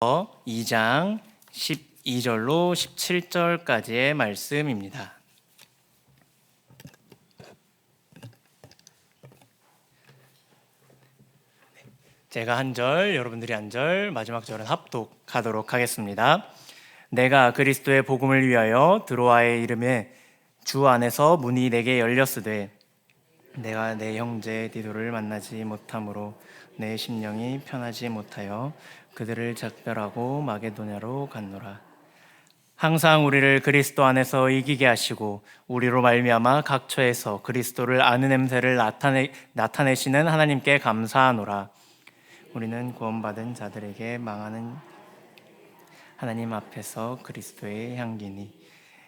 2장 12절로 17절까지의 말씀입니다. 제가 한 절, 여러분들이 한 절, 마지막 절은 합독하도록 하겠습니다. 내가 그리스도의 복음을 위하여 드로아의 이름에 주 안에서 문이 내게 열렸으되 내가 내 형제 디도를 만나지 못함으로 내 심령이 편하지 못하여 그들을 작별하고 마게도냐로 갔노라. 항상 우리를 그리스도 안에서 이기게 하시고 우리로 말미암아 각처에서 그리스도를 아는 냄새를 나타내, 나타내시는 하나님께 감사하노라. 우리는 구원받은 자들에게 망하는 하나님 앞에서 그리스도의 향기니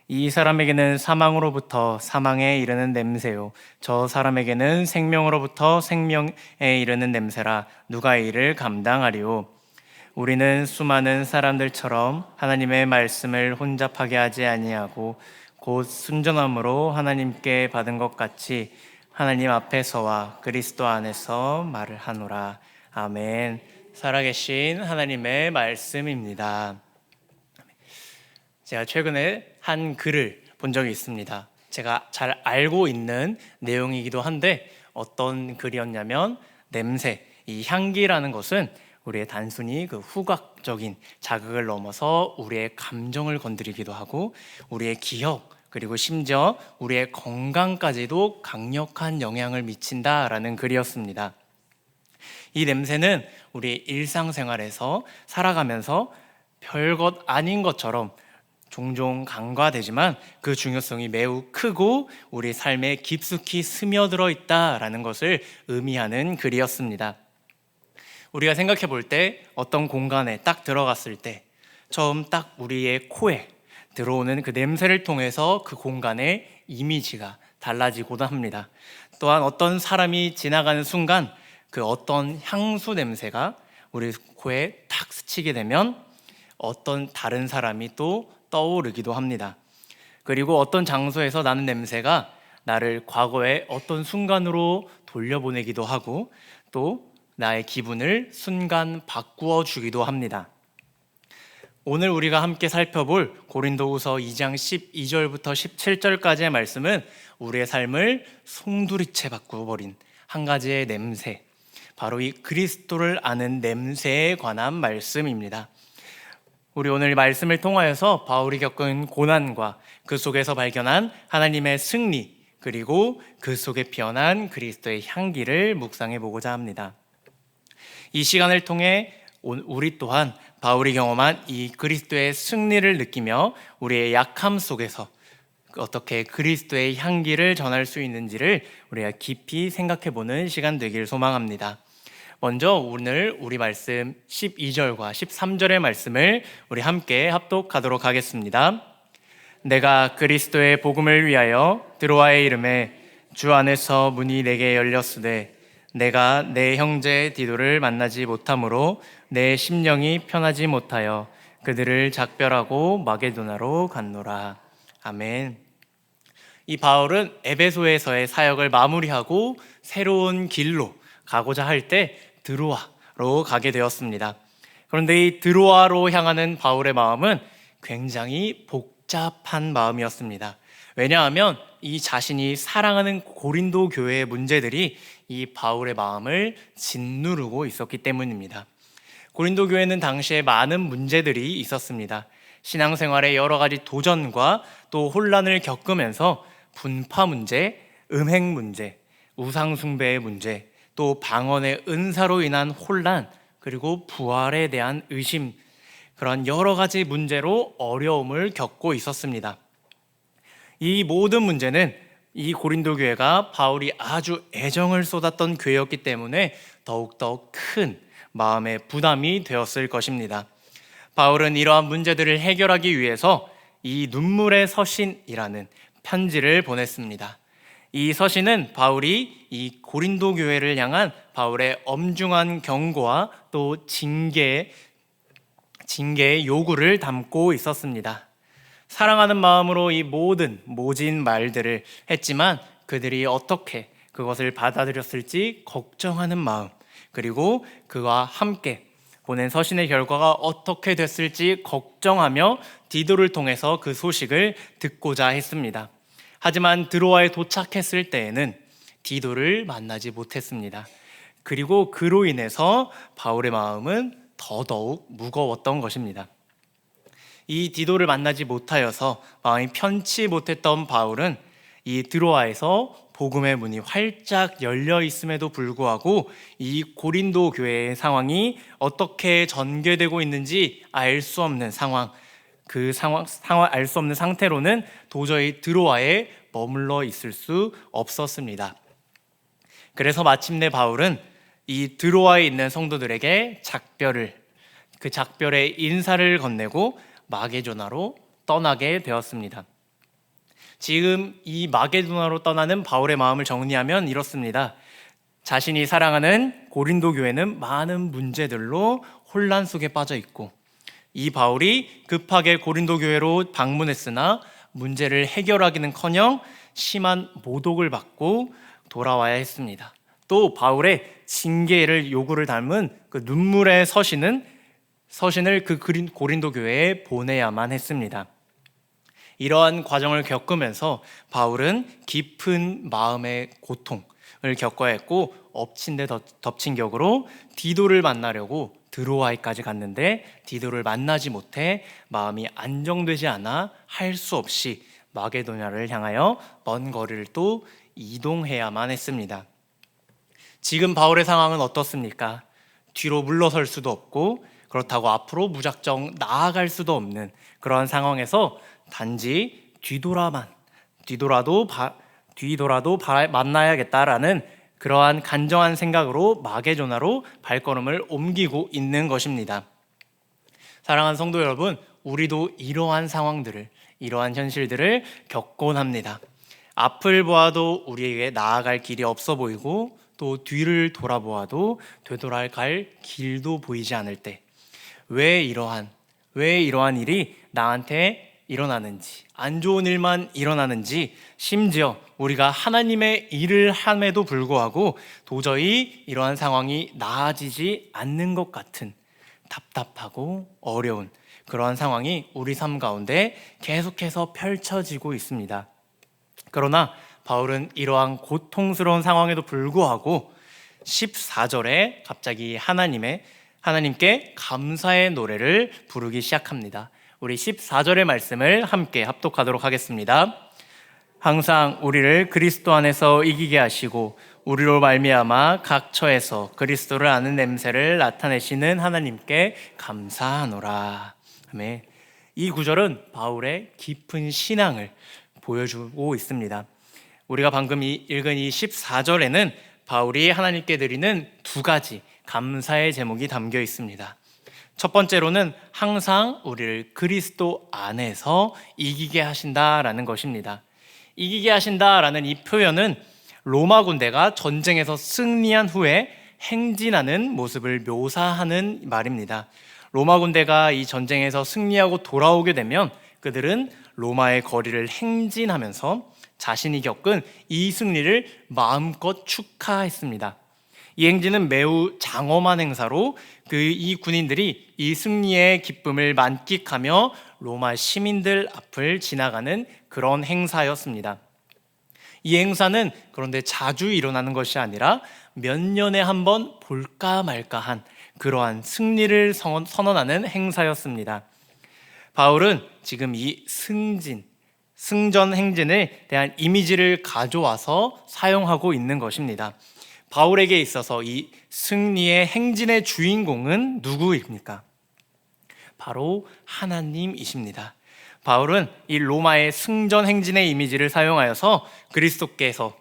이 사람에게는 사망으로부터 사망에 이르는 냄새요 저 사람에게는 생명으로부터 생명에 이르는 냄새라 누가 이를 감당하리요 우리는 수많은 사람들처럼 하나님의 말씀을 혼잡하게 하지 아니하고 곧 순전함으로 하나님께 받은 것 같이 하나님 앞에서와 그리스도 안에서 말을 하노라 아멘 살아계신 하나님의 말씀입니다. 제가 최근에 한 글을 본 적이 있습니다. 제가 잘 알고 있는 내용이기도 한데 어떤 글이었냐면 냄새, 이 향기라는 것은 우리의 단순히 그 후각적인 자극을 넘어서 우리의 감정을 건드리기도 하고 우리의 기억 그리고 심지어 우리의 건강까지도 강력한 영향을 미친다라는 글이었습니다. 이 냄새는 우리 일상생활에서 살아가면서 별것 아닌 것처럼 종종 간과되지만 그 중요성이 매우 크고 우리 삶에 깊숙이 스며들어 있다라는 것을 의미하는 글이었습니다. 우리가 생각해 볼 때 어떤 공간에 딱 들어갔을 때 처음 딱 우리의 코에 들어오는 그 냄새를 통해서 그 공간의 이미지가 달라지고도 합니다. 또한 어떤 사람이 지나가는 순간 그 어떤 향수 냄새가 우리 코에 탁 스치게 되면 어떤 다른 사람이 또 떠오르기도 합니다. 그리고 어떤 장소에서 나는 냄새가 나를 과거의 어떤 순간으로 돌려보내기도 하고 또 나의 기분을 순간 바꾸어 주기도 합니다. 오늘 우리가 함께 살펴볼 고린도후서 2장 12절부터 17절까지의 말씀은 우리의 삶을 송두리째 바꾸어 버린 한 가지의 냄새, 바로 이 그리스도를 아는 냄새에 관한 말씀입니다. 우리 오늘 말씀을 통하여서 바울이 겪은 고난과 그 속에서 발견한 하나님의 승리 그리고 그 속에 피어난 그리스도의 향기를 묵상해 보고자 합니다. 이 시간을 통해 우리 또한 바울이 경험한 이 그리스도의 승리를 느끼며 우리의 약함 속에서 어떻게 그리스도의 향기를 전할 수 있는지를 우리가 깊이 생각해 보는 시간 되길 소망합니다. 먼저 오늘 우리 말씀 12절과 13절의 말씀을 우리 함께 합독하도록 하겠습니다. 내가 그리스도의 복음을 위하여 드로아의 이름에 주 안에서 문이 내게 열렸으되 내가 내 형제 디도를 만나지 못함으로 내 심령이 편하지 못하여 그들을 작별하고 마게도나로 갔노라. 아멘. 이 바울은 에베소에서의 사역을 마무리하고 새로운 길로 가고자 할 때 드로아로 가게 되었습니다. 그런데 이 드로아로 향하는 바울의 마음은 굉장히 복잡한 마음이었습니다. 왜냐하면 이 자신이 사랑하는 고린도 교회의 문제들이 이 바울의 마음을 짓누르고 있었기 때문입니다. 고린도 교회는 당시에 많은 문제들이 있었습니다. 신앙생활의 여러 가지 도전과 또 혼란을 겪으면서 분파 문제, 음행 문제, 우상숭배의 문제, 또 방언의 은사로 인한 혼란, 그리고 부활에 대한 의심, 그런 여러 가지 문제로 어려움을 겪고 있었습니다. 이 모든 문제는 이 고린도 교회가 바울이 아주 애정을 쏟았던 교회였기 때문에 더욱더 큰 마음의 부담이 되었을 것입니다. 바울은 이러한 문제들을 해결하기 위해서 이 눈물의 서신이라는 편지를 보냈습니다. 이 서신은 바울이 이 고린도 교회를 향한 바울의 엄중한 경고와 또 징계 징계의 요구를 담고 있었습니다. 사랑하는 마음으로 이 모든 모진 말들을 했지만 그들이 어떻게 그것을 받아들였을지 걱정하는 마음 그리고 그와 함께 보낸 서신의 결과가 어떻게 됐을지 걱정하며 디도를 통해서 그 소식을 듣고자 했습니다. 하지만 드로아에 도착했을 때에는 디도를 만나지 못했습니다. 그리고 그로 인해서 바울의 마음은 더더욱 무거웠던 것입니다. 이 디도를 만나지 못하여서 마음이 편치 못했던 바울은 이 드로아에서 복음의 문이 활짝 열려 있음에도 불구하고 이 고린도 교회의 상황이 어떻게 전개되고 있는지 알 수 없는 상황, 그 상황, 상황 알 수 없는 상태로는 도저히 드로아에 머물러 있을 수 없었습니다. 그래서 마침내 바울은 이 드로아에 있는 성도들에게 작별을 그 작별의 인사를 건네고 마게조나로 떠나게 되었습니다. 지금 이 마게도나로 떠나는 바울의 마음을 정리하면 이렇습니다. 자신이 사랑하는 고린도 교회는 많은 문제들로 혼란 속에 빠져 있고 이 바울이 급하게 고린도 교회로 방문했으나 문제를 해결하기는커녕 심한 모독을 받고 돌아와야 했습니다. 또 바울의 징계를 요구를 담은 그 눈물의 서신은 서신을 그 고린도 교회에 보내야만 했습니다. 이러한 과정을 겪으면서 바울은 깊은 마음의 고통을 겪어야 했고 엎친 데 덮친 격으로 디도를 만나려고 드로아이까지 갔는데 디도를 만나지 못해 마음이 안정되지 않아 할 수 없이 마게도냐를 향하여 먼 거리를 또 이동해야만 했습니다. 지금 바울의 상황은 어떻습니까? 뒤로 물러설 수도 없고 그렇다고 앞으로 무작정 나아갈 수도 없는 그러한 상황에서 단지 뒤돌아만 뒤돌아도 바, 뒤돌아도 바, 만나야겠다라는 그러한 간정한 생각으로 마게조나로 발걸음을 옮기고 있는 것입니다. 사랑하는 성도 여러분, 우리도 이러한 상황들을 이러한 현실들을 겪곤 합니다. 앞을 보아도 우리에게 나아갈 길이 없어 보이고 또 뒤를 돌아보아도 되돌아갈 길도 보이지 않을 때 왜 이러한 왜 이러한 일이 나한테 일어나는지, 안 좋은 일만 일어나는지, 심지어 우리가 하나님의 일을 함에도 불구하고 도저히 이러한 상황이 나아지지 않는 것 같은 답답하고 어려운 그러한 상황이 우리 삶 가운데 계속해서 펼쳐지고 있습니다. 그러나 바울은 이러한 고통스러운 상황에도 불구하고 14절에 갑자기 하나님의 하나님께 감사의 노래를 부르기 시작합니다. 우리 14절의 말씀을 함께 합독하도록 하겠습니다. 항상 우리를 그리스도 안에서 이기게 하시고 우리로 말미암아 각 처에서 그리스도를 아는 냄새를 나타내시는 하나님께 감사하노라. 아멘. 이 구절은 바울의 깊은 신앙을 보여주고 있습니다. 우리가 방금 읽은 이 14절에는 바울이 하나님께 드리는 두 가지 감사의 제목이 담겨 있습니다. 첫 번째로는 항상 우리를 그리스도 안에서 이기게 하신다라는 것입니다. 이기게 하신다라는 이 표현은 로마 군대가 전쟁에서 승리한 후에 행진하는 모습을 묘사하는 말입니다. 로마 군대가 이 전쟁에서 승리하고 돌아오게 되면 그들은 로마의 거리를 행진하면서 자신이 겪은 이 승리를 마음껏 축하했습니다. 이 행진은 매우 장엄한 행사로 그 이 군인들이 이 승리의 기쁨을 만끽하며 로마 시민들 앞을 지나가는 그런 행사였습니다. 이 행사는 그런데 자주 일어나는 것이 아니라 몇 년에 한 번 볼까 말까한 그러한 승리를 선언하는 행사였습니다. 바울은 지금 이 승진, 승전 행진에 대한 이미지를 가져와서 사용하고 있는 것입니다. 바울에게 있어서 이 승리의 행진의 주인공은 누구입니까? 바로 하나님이십니다. 바울은 이 로마의 승전 행진의 이미지를 사용하여서 그리스도께서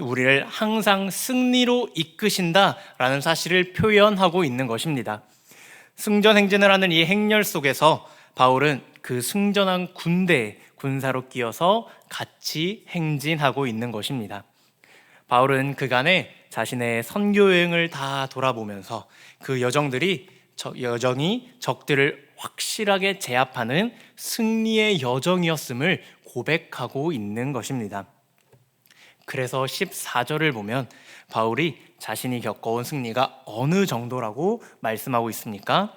우리를 항상 승리로 이끄신다라는 사실을 표현하고 있는 것입니다. 승전 행진을 하는 이 행렬 속에서 바울은 그 승전한 군대에 군사로 끼어서 같이 행진하고 있는 것입니다. 바울은 그간에 자신의 선교 여행을 다 돌아보면서 그 여정들이 여정이 적들을 확실하게 제압하는 승리의 여정이었음을 고백하고 있는 것입니다. 그래서 14절을 보면 바울이 자신이 겪어온 승리가 어느 정도라고 말씀하고 있습니까?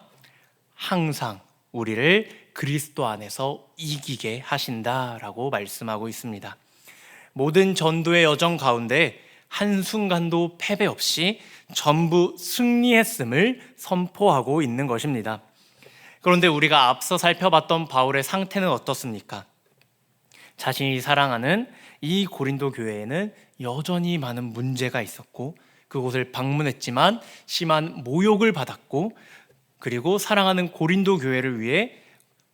항상 우리를 그리스도 안에서 이기게 하신다라고 말씀하고 있습니다. 모든 전도의 여정 가운데 한순간도 패배 없이 전부 승리했음을 선포하고 있는 것입니다. 그런데 우리가 앞서 살펴봤던 바울의 상태는 어떻습니까? 자신이 사랑하는 이 고린도 교회에는 여전히 많은 문제가 있었고 그곳을 방문했지만 심한 모욕을 받았고 그리고 사랑하는 고린도 교회를 위해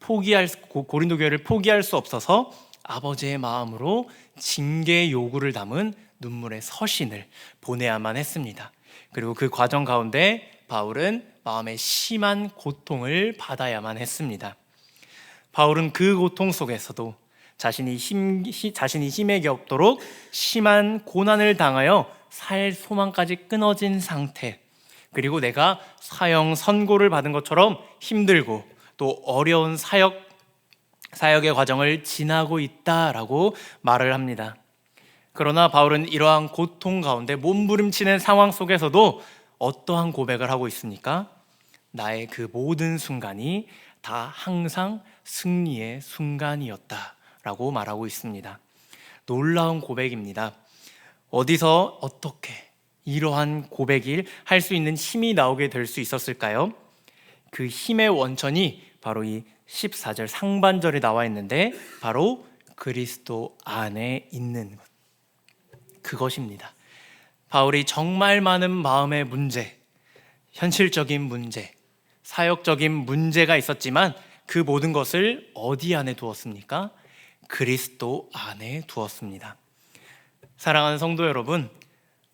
포기할 고- 고린도 교회를 포기할 수 없어서 아버지의 마음으로 징계 요구를 담은 눈물의 서신을 보내야만 했습니다. 그리고 그 과정 가운데 바울은 마음의 심한 고통을 받아야만 했습니다. 바울은 그 고통 속에서도 자신이 힘 히- 자신이 힘에게 없도록 심한 고난을 당하여 살 소망까지 끊어진 상태. 그리고 내가 사형 선고를 받은 것처럼 힘들고 또 어려운 사역 사역의 과정을 지나고 있다라고 말을 합니다. 그러나 바울은 이러한 고통 가운데 몸부림치는 상황 속에서도 어떠한 고백을 하고 있습니까? 나의 그 모든 순간이 다 항상 승리의 순간이었다 라고 말하고 있습니다. 놀라운 고백입니다. 어디서 어떻게 이러한 고백을 할 수 있는 힘이 나오게 될 수 있었을까요? 그 힘의 원천이 바로 이 14절 상반절에 나와 있는데 바로 그리스도 안에 있는 것. 그것입니다. 바울이 정말 많은 마음의 문제, 현실적인 문제, 사역적인 문제가 있었지만 그 모든 것을 어디 안에 두었습니까? 그리스도 안에 두었습니다. 사랑하는 성도 여러분,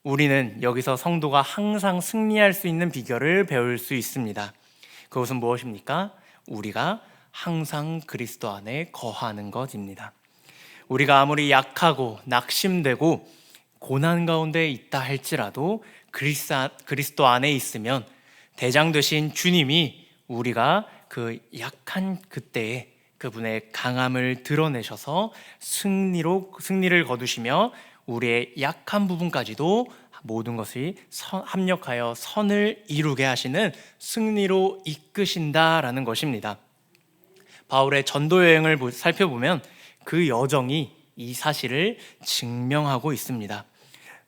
우리는 여기서 성도가 항상 승리할 수 있는 비결을 배울 수 있습니다. 그것은 무엇입니까? 우리가 항상 그리스도 안에 거하는 것입니다. 우리가 아무리 약하고 낙심되고 고난 가운데 있다 할지라도 그리스- 그리스도 안에 있으면 대장 되신 주님이 우리가 그 약한 그때에 그분의 강함을 드러내셔서 승리로 승리를 거두시며 우리의 약한 부분까지도 모든 것이 선- 합력하여 선을 이루게 하시는 승리로 이끄신다라는 것입니다. 바울의 전도 여행을 보- 살펴보면 그 여정이 이 사실을 증명하고 있습니다.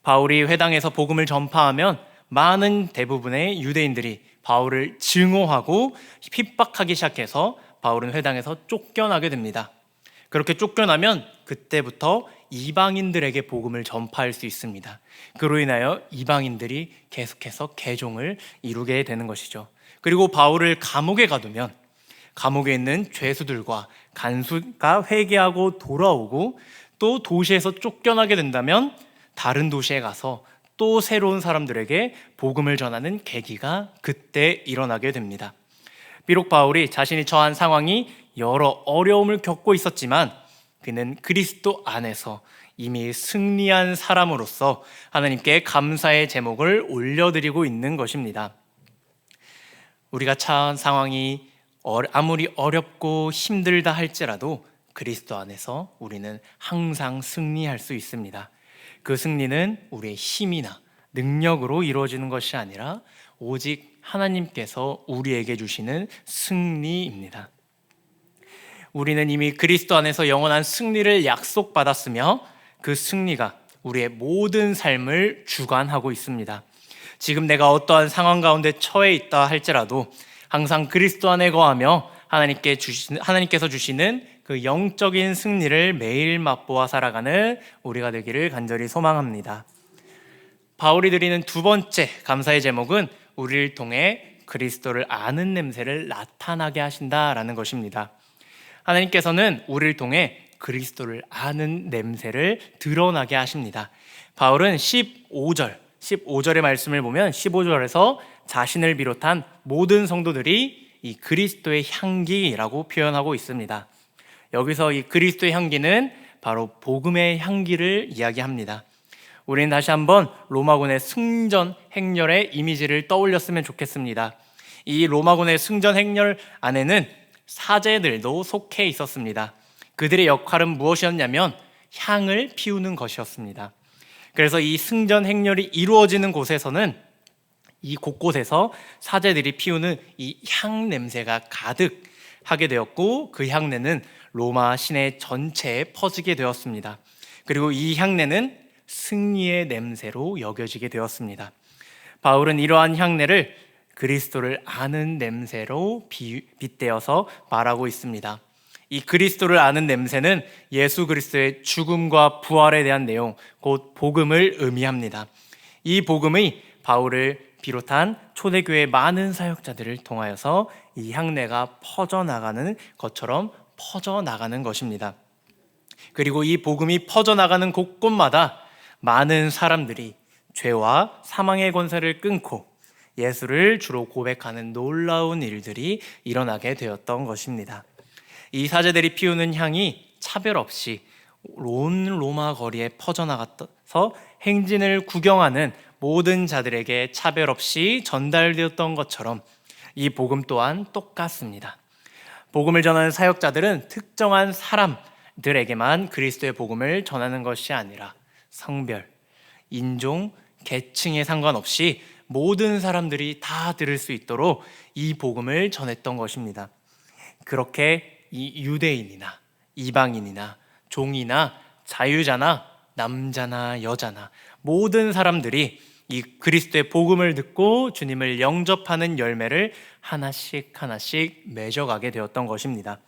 바울이 회당에서 복음을 전파하면 많은 대부분의 유대인들이 바울을 증오하고 핍박하기 시작해서 바울은 회당에서 쫓겨나게 됩니다. 그렇게 쫓겨나면 그때부터 이방인들에게 복음을 전파할 수 있습니다. 그로 인하여 이방인들이 계속해서 개종을 이루게 되는 것이죠. 그리고 바울을 감옥에 가두면 감옥에 있는 죄수들과 간수가 회개하고 돌아오고 또 도시에서 쫓겨나게 된다면 다른 도시에 가서 또 새로운 사람들에게 복음을 전하는 계기가 그때 일어나게 됩니다. 비록 바울이 자신이 처한 상황이 여러 어려움을 겪고 있었지만 그는 그리스도 안에서 이미 승리한 사람으로서 하나님께 감사의 제목을 올려드리고 있는 것입니다. 우리가 처한 상황이 어- 아무리 어렵고 힘들다 할지라도 그리스도 안에서 우리는 항상 승리할 수 있습니다. 그 승리는 우리의 힘이나 능력으로 이루어지는 것이 아니라 오직 하나님께서 우리에게 주시는 승리입니다. 우리는 이미 그리스도 안에서 영원한 승리를 약속받았으며 그 승리가 우리의 모든 삶을 주관하고 있습니다. 지금 내가 어떠한 상황 가운데 처해 있다 할지라도 항상 그리스도 안에 거하며 하나님께 주시는 하나님께서 주시는 그 영적인 승리를 매일 맛보아 살아가는 우리가 되기를 간절히 소망합니다. 바울이 드리는 두 번째 감사의 제목은 우리를 통해 그리스도를 아는 냄새를 나타나게 하신다라는 것입니다. 하나님께서는 우리를 통해 그리스도를 아는 냄새를 드러나게 하십니다. 바울은 15절, 15절의 말씀을 보면 15절에서 자신을 비롯한 모든 성도들이 이 그리스도의 향기라고 표현하고 있습니다. 여기서 이 그리스도의 향기는 바로 복음의 향기를 이야기합니다. 우리는 다시 한번 로마군의 승전 행렬의 이미지를 떠올렸으면 좋겠습니다. 이 로마군의 승전 행렬 안에는 사제들도 속해 있었습니다. 그들의 역할은 무엇이었냐면 향을 피우는 것이었습니다. 그래서 이 승전 행렬이 이루어지는 곳에서는 이 곳곳에서 사제들이 피우는 이 향 냄새가 가득 하게 되었고 그 향내는 로마 시내 전체에 퍼지게 되었습니다. 그리고 이 향내는 승리의 냄새로 여겨지게 되었습니다. 바울은 이러한 향내를 그리스도를 아는 냄새로 비- 빗대어서 말하고 있습니다. 이 그리스도를 아는 냄새는 예수 그리스도의 죽음과 부활에 대한 내용, 곧 복음을 의미합니다. 이 복음이 바울을 비롯한 초대교회 많은 사역자들을 통하여서 이 향내가 퍼져나가는 것처럼 퍼져나가는 것입니다. 그리고 이 복음이 퍼져나가는 곳곳마다 많은 사람들이 죄와 사망의 권세를 끊고 예수를 주로 고백하는 놀라운 일들이 일어나게 되었던 것입니다. 이 사제들이 피우는 향이 차별 없이 온 로마 거리에 퍼져나가서 행진을 구경하는 모든 자들에게 차별 없이 전달되었던 것처럼 이 복음 또한 똑같습니다. 복음을 전하는 사역자들은 특정한 사람들에게만 그리스도의 복음을 전하는 것이 아니라 성별, 인종, 계층에 상관없이 모든 사람들이 다 들을 수 있도록 이 복음을 전했던 것입니다. 그렇게 이 유대인이나 이방인이나 종이나 자유자나 남자나 여자나 모든 사람들이 이 그리스도의 복음을 듣고 주님을 영접하는 열매를 하나씩 하나씩 맺어가게 되었던 것입니다.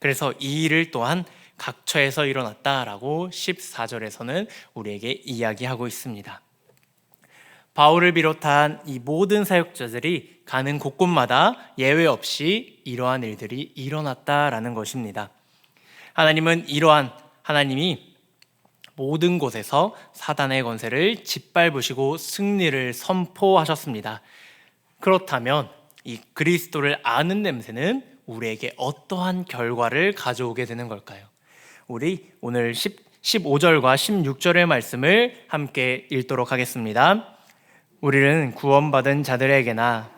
그래서 이 일을 또한 각처에서 일어났다라고 14절에서는 우리에게 이야기하고 있습니다. 바울을 비롯한 이 모든 사역자들이 가는 곳곳마다 예외 없이 이러한 일들이 일어났다라는 것입니다. 하나님은 이러한 하나님이 모든 곳에서 사단의 권세를 짓밟으시고 승리를 선포하셨습니다. 그렇다면 이 그리스도를 아는 냄새는 우리에게 어떠한 결과를 가져오게 되는 걸까요? 우리 오늘 10, 15절과 16절의 말씀을 함께 읽도록 하겠습니다. 우리는 구원받은 자들에게나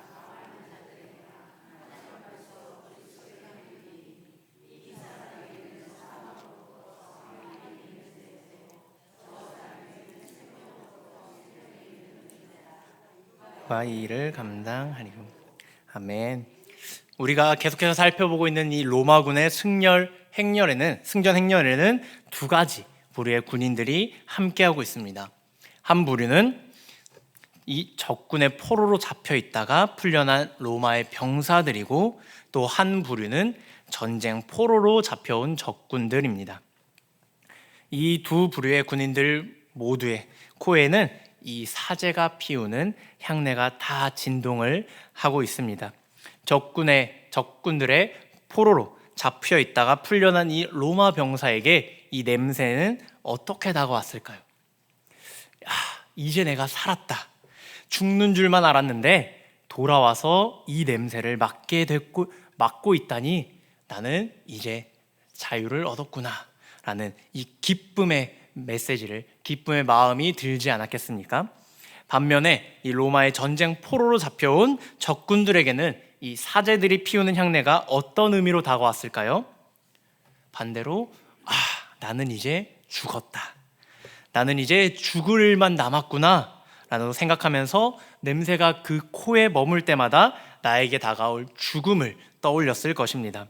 이 일을 감당하리고 아멘. 우리가 계속해서 살펴보고 있는 이 로마군의 승렬 행렬에는 승전 행렬에는 두 가지 부류의 군인들이 함께하고 있습니다. 한 부류는 이 적군의 포로로 잡혀 있다가 풀려난 로마의 병사들이고 또 한 부류는 전쟁 포로로 잡혀온 적군들입니다. 이 두 부류의 군인들 모두의 코에는 이 사제가 피우는 향내가 다 진동을 하고 있습니다. 적군의 적군들의 포로로 잡혀 있다가 풀려난 이 로마 병사에게 이 냄새는 어떻게 다가왔을까요? 야, 이제 내가 살았다. 죽는 줄만 알았는데 돌아와서 이 냄새를 맡게 됐고 맡고 있다니 나는 이제 자유를 얻었구나. 라는 이 기쁨의 메시지를 기쁨의 마음이 들지 않았겠습니까? 반면에 이 로마의 전쟁 포로로 잡혀온 적군들에게는 이 사제들이 피우는 향내가 어떤 의미로 다가왔을까요? 반대로 아, 나는 이제 죽었다. 나는 이제 죽을 일만 남았구나. 라고 생각하면서 냄새가 그 코에 머물 때마다 나에게 다가올 죽음을 떠올렸을 것입니다.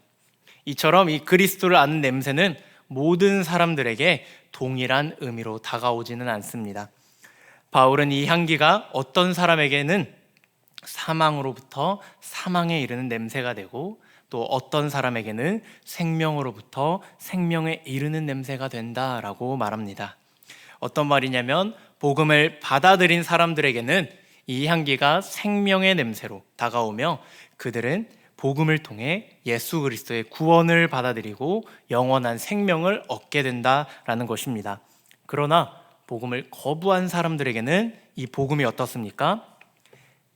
이처럼 이 그리스도를 아는 냄새는 모든 사람들에게 동일한 의미로 다가오지는 않습니다. 바울은 이 향기가 어떤 사람에게는 사망으로부터 사망에 이르는 냄새가 되고 또 어떤 사람에게는 생명으로부터 생명에 이르는 냄새가 된다라고 말합니다. 어떤 말이냐면 복음을 받아들인 사람들에게는 이 향기가 생명의 냄새로 다가오며 그들은 복음을 통해 예수 그리스도의 구원을 받아들이고 영원한 생명을 얻게 된다라는 것입니다. 그러나 복음을 거부한 사람들에게는 이 복음이 어떻습니까?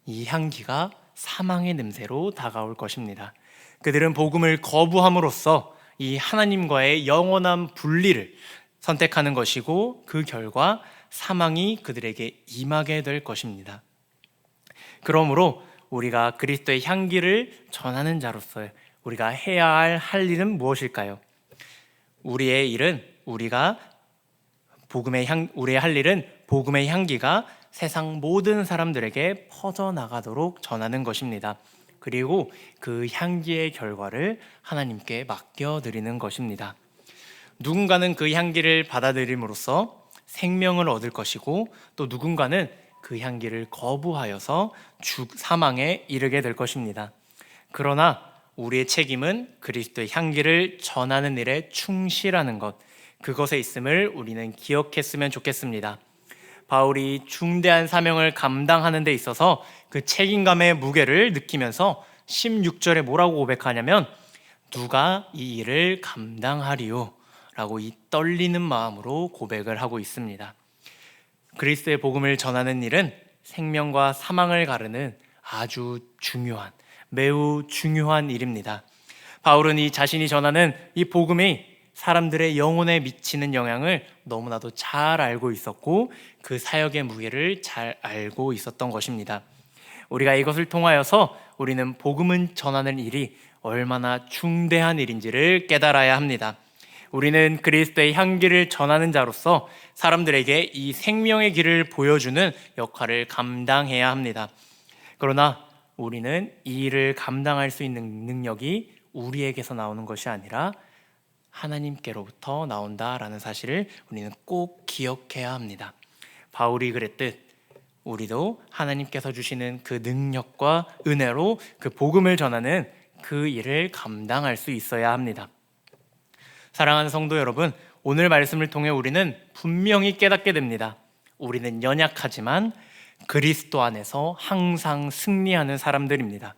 이 향기가 사망의 냄새로 다가올 것입니다. 그들은 복음을 거부함으로써 이 하나님과의 영원한 분리를 선택하는 것이고 그 결과 사망이 그들에게 임하게 될 것입니다. 그러므로 우리가 그리스도의 향기를 전하는 자로서 우리가 해야 할 할 일은 무엇일까요? 우리의 일은 우리가 복음의 향 우리의 할 일은 복음의 향기가 세상 모든 사람들에게 퍼져 나가도록 전하는 것입니다. 그리고 그 향기의 결과를 하나님께 맡겨 드리는 것입니다. 누군가는 그 향기를 받아들임으로써 생명을 얻을 것이고 또 누군가는 그 향기를 거부하여서 죽 사망에 이르게 될 것입니다. 그러나 우리의 책임은 그리스도의 향기를 전하는 일에 충실하는 것, 그것에 있음을 우리는 기억했으면 좋겠습니다. 바울이 중대한 사명을 감당하는 데 있어서 그 책임감의 무게를 느끼면서 16절에 뭐라고 고백하냐면 누가 이 일을 감당하리요? 라고 이 떨리는 마음으로 고백을 하고 있습니다. 그리스도의 복음을 전하는 일은 생명과 사망을 가르는 아주 중요한, 매우 중요한 일입니다. 바울은 이 자신이 전하는 이 복음이 사람들의 영혼에 미치는 영향을 너무나도 잘 알고 있었고 그 사역의 무게를 잘 알고 있었던 것입니다. 우리가 이것을 통하여서 우리는 복음을 전하는 일이 얼마나 중대한 일인지를 깨달아야 합니다. 우리는 그리스도의 향기를 전하는 자로서 사람들에게 이 생명의 길을 보여주는 역할을 감당해야 합니다. 그러나 우리는 이 일을 감당할 수 있는 능력이 우리에게서 나오는 것이 아니라 하나님께로부터 나온다라는 사실을 우리는 꼭 기억해야 합니다. 바울이 그랬듯 우리도 하나님께서 주시는 그 능력과 은혜로 그 복음을 전하는 그 일을 감당할 수 있어야 합니다. 사랑하는 성도 여러분, 오늘 말씀을 통해 우리는 분명히 깨닫게 됩니다. 우리는 연약하지만 그리스도 안에서 항상 승리하는 사람들입니다.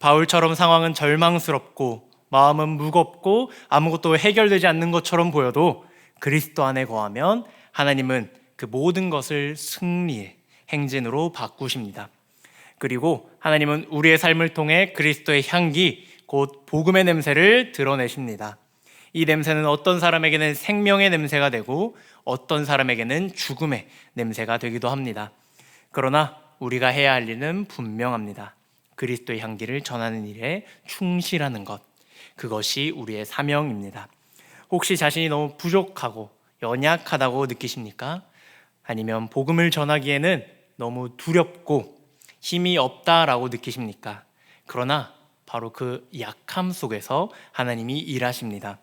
바울처럼 상황은 절망스럽고 마음은 무겁고 아무것도 해결되지 않는 것처럼 보여도 그리스도 안에 거하면 하나님은 그 모든 것을 승리의 행진으로 바꾸십니다. 그리고 하나님은 우리의 삶을 통해 그리스도의 향기, 곧 복음의 냄새를 드러내십니다. 이 냄새는 어떤 사람에게는 생명의 냄새가 되고 어떤 사람에게는 죽음의 냄새가 되기도 합니다. 그러나 우리가 해야 할 일은 분명합니다. 그리스도의 향기를 전하는 일에 충실하는 것. 그것이 우리의 사명입니다. 혹시 자신이 너무 부족하고 연약하다고 느끼십니까? 아니면 복음을 전하기에는 너무 두렵고 힘이 없다라고 느끼십니까? 그러나 바로 그 약함 속에서 하나님이 일하십니다.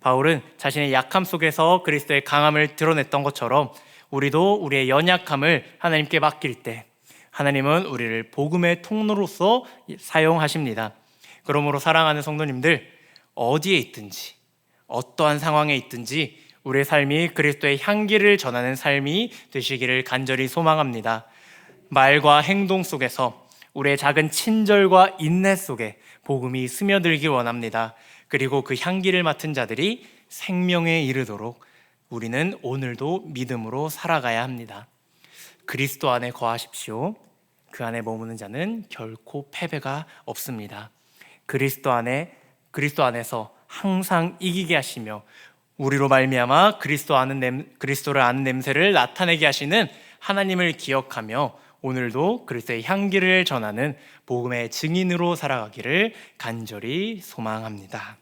바울은 자신의 약함 속에서 그리스도의 강함을 드러냈던 것처럼 우리도 우리의 연약함을 하나님께 맡길 때 하나님은 우리를 복음의 통로로서 사용하십니다. 그러므로 사랑하는 성도님들 어디에 있든지 어떠한 상황에 있든지 우리의 삶이 그리스도의 향기를 전하는 삶이 되시기를 간절히 소망합니다. 말과 행동 속에서 우리의 작은 친절과 인내 속에 복음이 스며들기 원합니다. 그리고 그 향기를 맡은 자들이 생명에 이르도록 우리는 오늘도 믿음으로 살아가야 합니다. 그리스도 안에 거하십시오. 그 안에 머무는 자는 결코 패배가 없습니다. 그리스도 안에 그리스도 안에서 항상 이기게 하시며 우리로 말미암아 그리스도 아는 냄, 그리스도를 아는 냄새를 나타내게 하시는 하나님을 기억하며 오늘도 그리스도의 향기를 전하는 복음의 증인으로 살아가기를 간절히 소망합니다.